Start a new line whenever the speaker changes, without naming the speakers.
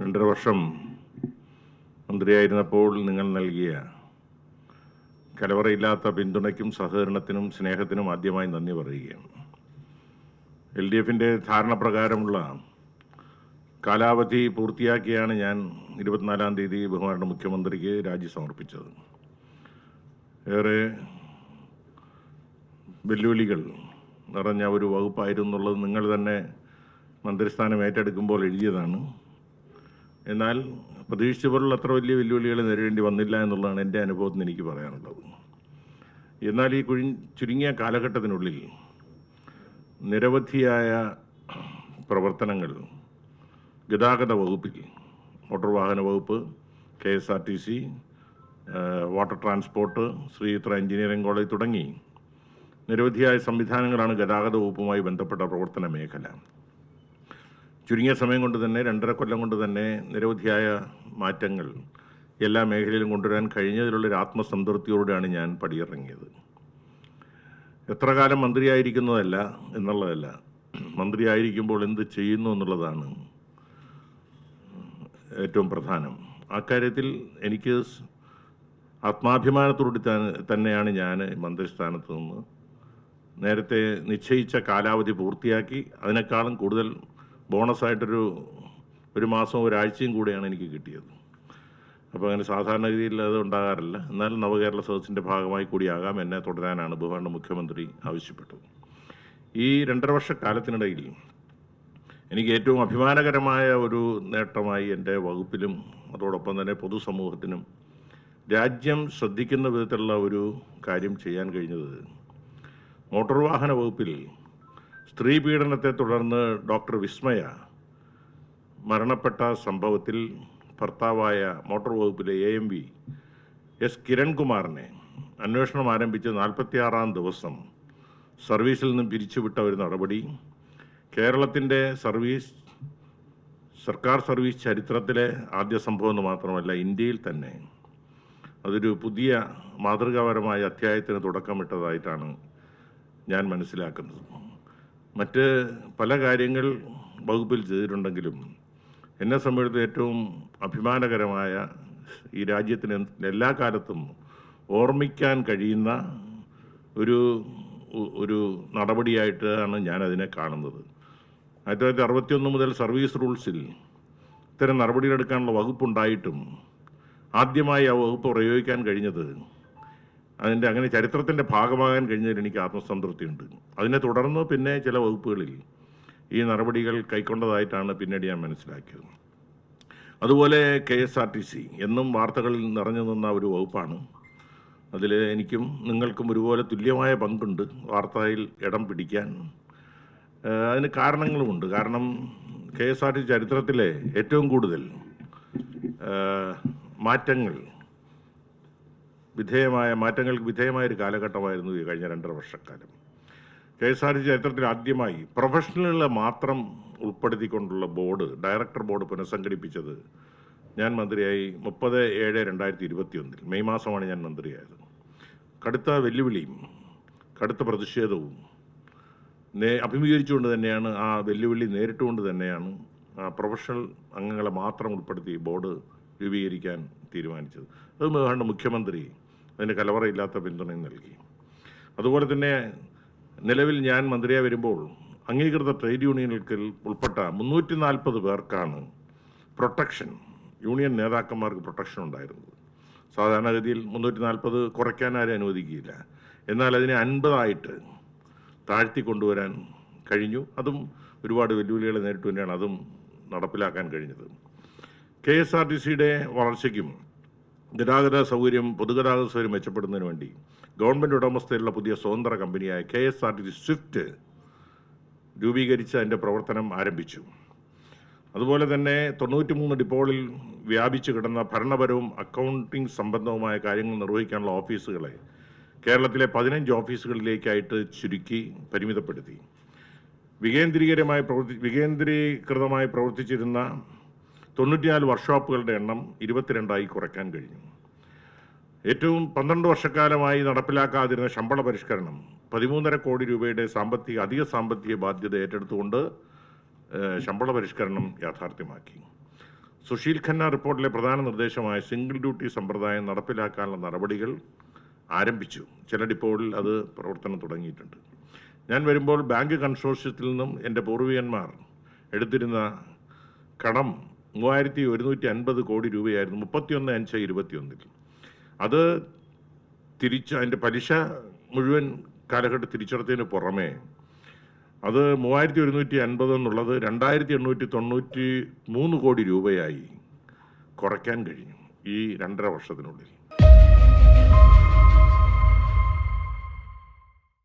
രണ്ടര വർഷം മന്ത്രിയായിരുന്നപ്പോൾ നിങ്ങൾ നൽകിയ കലവറയില്ലാത്ത പിന്തുണയ്ക്കും സഹകരണത്തിനും സ്നേഹത്തിനും ആദ്യമായി നന്ദി പറയുകയാണ്. എൽ ഡി എഫിന്റെ ധാരണ പ്രകാരമുള്ള കാലാവധി പൂർത്തിയാക്കിയാണ് ഞാൻ ഇരുപത്തിനാലാം തീയതി ബഹുമാന മുഖ്യമന്ത്രിക്ക് രാജി സമർപ്പിച്ചത്. ഏറെ വെല്ലുവിളികൾ നിറഞ്ഞ ഒരു വകുപ്പായിരുന്നു എന്നുള്ളത് നിങ്ങൾ തന്നെ മന്ത്രിസ്ഥാനം ഏറ്റെടുക്കുമ്പോൾ എഴുതിയതാണ്. എന്നാൽ പ്രതീക്ഷിച്ച പോലുള്ള അത്ര വലിയ വെല്ലുവിളികൾ നേരിടേണ്ടി വന്നില്ല എന്നുള്ളതാണ് എന്റെ അനുഭവത്തിൽ എനിക്ക് പറയാനുള്ളത്. എന്നാൽ ഈ കുഴി ചുരുങ്ങിയ കാലഘട്ടത്തിനുള്ളിൽ നിരവധിയായ പ്രവർത്തനങ്ങൾ ഗതാഗത വകുപ്പിൽ മോട്ടോർ വാഹന വകുപ്പ് K S R T C water transport Sree Chitra engineering college തുടങ്ങി നിരവധിയായ സംവിധാനങ്ങളാണ് ഗതാഗത വകുപ്പുമായി ബന്ധപ്പെട്ട പ്രവർത്തന മേഖല. ചുരുങ്ങിയ സമയം കൊണ്ട് തന്നെ രണ്ടര കൊല്ലം കൊണ്ട് തന്നെ നിരവധിയായ മാറ്റങ്ങൾ എല്ലാ മേഖലയിലും കൊണ്ടുവരാൻ കഴിഞ്ഞതിലുള്ളൊരു ആത്മസംതൃപ്തിയോടെയാണ് ഞാൻ പടിയിറങ്ങിയത്. എത്ര കാലം മന്ത്രിയായിരിക്കുന്നതല്ല എന്നുള്ളതല്ല മന്ത്രിയായിരിക്കുമ്പോൾ എന്ത് ചെയ്യുന്നു എന്നുള്ളതാണ് ഏറ്റവും പ്രധാനം. അക്കാര്യത്തിൽ എനിക്ക് ആത്മാഭിമാനത്തോടി തന്നെയാണ് ഞാൻ മന്ത്രിസ്ഥാനത്ത് നിന്ന് നേരത്തെ നിശ്ചയിച്ച കാലാവധി പൂർത്തിയാക്കി അതിനേക്കാളും കൂടുതൽ ബോണസായിട്ടൊരു ഒരു മാസവും ഒരാഴ്ചയും കൂടെയാണ് എനിക്ക് കിട്ടിയത്. അപ്പോൾ അങ്ങനെ സാധാരണഗതിയിൽ അത് ഉണ്ടാകാറില്ല. എന്നാൽ നവകേരള സദസ്സിന്റെ ഭാഗമായി കൂടിയാകാം. എന്നെ തുടരാനാണ് ബഹുമാന മുഖ്യമന്ത്രി ആവശ്യപ്പെട്ടത്. ഈ രണ്ടര വർഷക്കാലത്തിനിടയിൽ എനിക്ക് ഏറ്റവും അഭിമാനകരമായ ഒരു നേട്ടമായി എന്റെ വകുപ്പിലും അതോടൊപ്പം തന്നെ പൊതുസമൂഹത്തിനും രാജ്യം ശ്രദ്ധിക്കുന്ന വിധത്തിലുള്ള ഒരു കാര്യം ചെയ്യാൻ കഴിഞ്ഞത് മോട്ടോർ വാഹന വകുപ്പിൽ സ്ത്രീ പീഡനത്തെ തുടർന്ന് ഡോക്ടർ വിസ്മയ മരണപ്പെട്ട സംഭവത്തിൽ ഭർത്താവായ മോട്ടോർ വകുപ്പിലെ എ എം വി എസ് കിരൺകുമാറിനെ അന്വേഷണം ആരംഭിച്ച് നാൽപ്പത്തിയാറാം ദിവസം സർവീസിൽ നിന്നും പിരിച്ചുവിട്ട ഒരു നടപടി. കേരളത്തിന്റെ സർവീസ് സർക്കാർ സർവീസ് ചരിത്രത്തിലെ ആദ്യ സംഭവം എന്ന് മാത്രമല്ല ഇന്ത്യയിൽ തന്നെ. അതൊരു പുതിയ മാതൃകാപരമായ അധ്യായത്തിന് തുടക്കമിട്ടതായിട്ടാണ് ഞാൻ മനസ്സിലാക്കുന്നത്. മറ്റ് പല കാര്യങ്ങൾ വകുപ്പിൽ ചെയ്തിട്ടുണ്ടെങ്കിലും എന്നെ സംബന്ധിച്ച് ഏറ്റവും അഭിമാനകരമായ ഈ രാജ്യത്തിന് എല്ലാ കാലത്തും ഓർമ്മിക്കാൻ കഴിയുന്ന ഒരു ഒരു നടപടിയായിട്ടാണ് ഞാനതിനെ കാണുന്നത്. ആയിരത്തി തൊള്ളായിരത്തി അറുപത്തിയൊന്ന് മുതൽ സർവീസ് റൂൾസിൽ ഇത്തരം നടപടികളെടുക്കാനുള്ള വകുപ്പുണ്ടായിട്ടും ആദ്യമായി ആ വകുപ്പ് പ്രയോഗിക്കാൻ കഴിഞ്ഞത് അതിന്റെ അങ്ങനെ ചരിത്രത്തിന്റെ ഭാഗമാകാൻ കഴിഞ്ഞതിൽ എനിക്ക് ആത്മസംതൃപ്തിയുണ്ട്. അതിനെ തുടർന്ന് പിന്നെ ചില വകുപ്പുകളിൽ ഈ നടപടികൾ കൈക്കൊണ്ടതായിട്ടാണ് പിന്നീട് ഞാൻ മനസ്സിലാക്കിയത്. അതുപോലെ K S R T C എന്നും വാർത്തകളിൽ നിറഞ്ഞു നിന്ന ഒരു വകുപ്പാണ്. അതിൽ എനിക്കും നിങ്ങൾക്കും ഒരുപോലെ തുല്യമായ പങ്കുണ്ട് വാർത്തയിൽ ഇടം പിടിക്കാൻ. അതിന് കാരണങ്ങളുമുണ്ട് കാരണം കെ എസ് ആർ ടി ചരിത്രത്തിലെ ഏറ്റവും കൂടുതൽ മാറ്റങ്ങൾ വിധേയമായ മാറ്റങ്ങൾക്ക് വിധേയമായ ഒരു കാലഘട്ടമായിരുന്നു ഈ കഴിഞ്ഞ രണ്ടര വർഷക്കാലം. കെ എസ് ആർ ടി ചരിത്രത്തിൽ ആദ്യമായി പ്രൊഫഷണലുകളെ മാത്രം ഉൾപ്പെടുത്തിക്കൊണ്ടുള്ള ബോർഡ് ഡയറക്ടർ ബോർഡ് പുനഃസംഘടിപ്പിച്ചത് ഞാൻ മന്ത്രിയായി മുപ്പത് ഏഴ് രണ്ടായിരത്തി ഇരുപത്തി ഒന്നിൽ മെയ് മാസമാണ് ഞാൻ മന്ത്രിയായത്. കടുത്ത വെല്ലുവിളിയും കടുത്ത പ്രതിഷേധവും നേ അഭിമുഖീകരിച്ചുകൊണ്ട് തന്നെയാണ് ആ വെല്ലുവിളി നേരിട്ടുകൊണ്ട് തന്നെയാണ് ആ പ്രൊഫഷണൽ അംഗങ്ങളെ മാത്രം ഉൾപ്പെടുത്തി ബോർഡ് രൂപീകരിക്കാൻ തീരുമാനിച്ചത്. അത് ഏതാണ്ട് മുഖ്യമന്ത്രി അതിന് കലവറയില്ലാത്ത പിന്തുണയും നൽകി. അതുപോലെ തന്നെ നിലവിൽ ഞാൻ മന്ത്രിയായി വരുമ്പോൾ അംഗീകൃത ട്രേഡ് യൂണിയനുകൾക്ക് ഉൾപ്പെട്ട മുന്നൂറ്റി നാൽപ്പത് പേർക്കാണ് പ്രൊട്ടക്ഷൻ യൂണിയൻ നേതാക്കന്മാർക്ക് പ്രൊട്ടക്ഷൻ ഉണ്ടായിരുന്നത്. സാധാരണഗതിയിൽ മുന്നൂറ്റി നാൽപ്പത് കുറയ്ക്കാൻ ആരും അനുവദിക്കുകയില്ല. എന്നാൽ അതിനെ അൻപതായിട്ട് താഴ്ത്തി കൊണ്ടുവരാൻ കഴിഞ്ഞു. അതും ഒരുപാട് വെല്ലുവിളികളെ നേരിട്ട് തന്നെയാണ് അതും നടപ്പിലാക്കാൻ കഴിഞ്ഞത്. കെ എസ് ആർ ടി സിയുടെ വളർച്ചയ്ക്കും ഗതാഗത സൗകര്യം പൊതുഗതാഗത സൗകര്യം മെച്ചപ്പെടുന്നതിന് വേണ്ടി ഗവൺമെന്റ് ഉടമസ്ഥയിലുള്ള പുതിയ സ്വതന്ത്ര കമ്പനിയായ K S R T C swift രൂപീകരിച്ച് അതിന്റെ പ്രവർത്തനം ആരംഭിച്ചു. അതുപോലെ തന്നെ തൊണ്ണൂറ്റി മൂന്ന് ഡിപ്പോകളിൽ വ്യാപിച്ചു കിടന്ന ഭരണപരവും അക്കൗണ്ടിംഗ് സംബന്ധവുമായ കാര്യങ്ങൾ നിർവഹിക്കാനുള്ള ഓഫീസുകളെ കേരളത്തിലെ പതിനഞ്ച് ഓഫീസുകളിലേക്കായിട്ട് ചുരുക്കി പരിമിതപ്പെടുത്തി. വികേന്ദ്രീകരമായി പ്രവർത്തി വികേന്ദ്രീകൃതമായി പ്രവർത്തിച്ചിരുന്ന തൊണ്ണൂറ്റിനാല് വർക്ക്ഷോപ്പുകളുടെ എണ്ണം ഇരുപത്തിരണ്ടായി കുറയ്ക്കാൻ കഴിഞ്ഞു. ഏറ്റവും പന്ത്രണ്ട് വർഷക്കാലമായി നടപ്പിലാക്കാതിരുന്ന ശമ്പള പരിഷ്കരണം പതിമൂന്നര കോടി രൂപയുടെ സാമ്പത്തിക അധിക സാമ്പത്തിക ബാധ്യത ഏറ്റെടുത്തുകൊണ്ട് ശമ്പള പരിഷ്കരണം യാഥാർത്ഥ്യമാക്കി. സുശീൽ ഖന്ന റിപ്പോർട്ടിലെ പ്രധാന നിർദ്ദേശമായ സിംഗിൾ ഡ്യൂട്ടി സമ്പ്രദായം നടപ്പിലാക്കാനുള്ള നടപടികൾ ആരംഭിച്ചു. ചില ഡിപ്പോകളിൽ അത് പ്രവർത്തനം തുടങ്ങിയിട്ടുണ്ട്. ഞാൻ വരുമ്പോൾ ബാങ്ക് കൺസോർഷ്യത്തിൽ നിന്നും എന്റെ പൂർവികന്മാർ എടുത്തിരുന്ന കടം മൂവായിരത്തി ഒരുന്നൂറ്റി അൻപത് കോടി രൂപയായിരുന്നു മുപ്പത്തിയൊന്ന് അഞ്ച് ഇരുപത്തിയൊന്നിൽ. അത് തിരിച്ച് അതിന്റെ പലിശ മുഴുവൻ കാലഘട്ടം തിരിച്ചടത്തിന് പുറമേ അത് മൂവായിരത്തി ഒരുന്നൂറ്റി അൻപത് എന്നുള്ളത് രണ്ടായിരത്തി എണ്ണൂറ്റി തൊണ്ണൂറ്റി മൂന്ന് കോടി രൂപയായി കുറയ്ക്കാൻ കഴിഞ്ഞു ഈ രണ്ടര വർഷത്തിനുള്ളിൽ.